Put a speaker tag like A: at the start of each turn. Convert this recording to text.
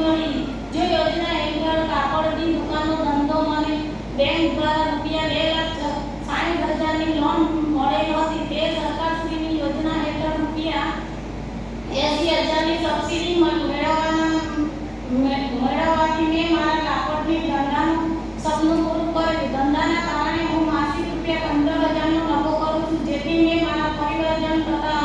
A: મળી. જો યોજના હેઠળ કાપડની દુકાનનો ધંધો મને બેંક દ્વારા રૂપિયા બે લાખ સાઠ હજારની લોન મળેલ હતી, તે સરકારશ્રીની યોજના હેઠળ રૂપિયા એસી હજારની સબસિડી મળી. কথা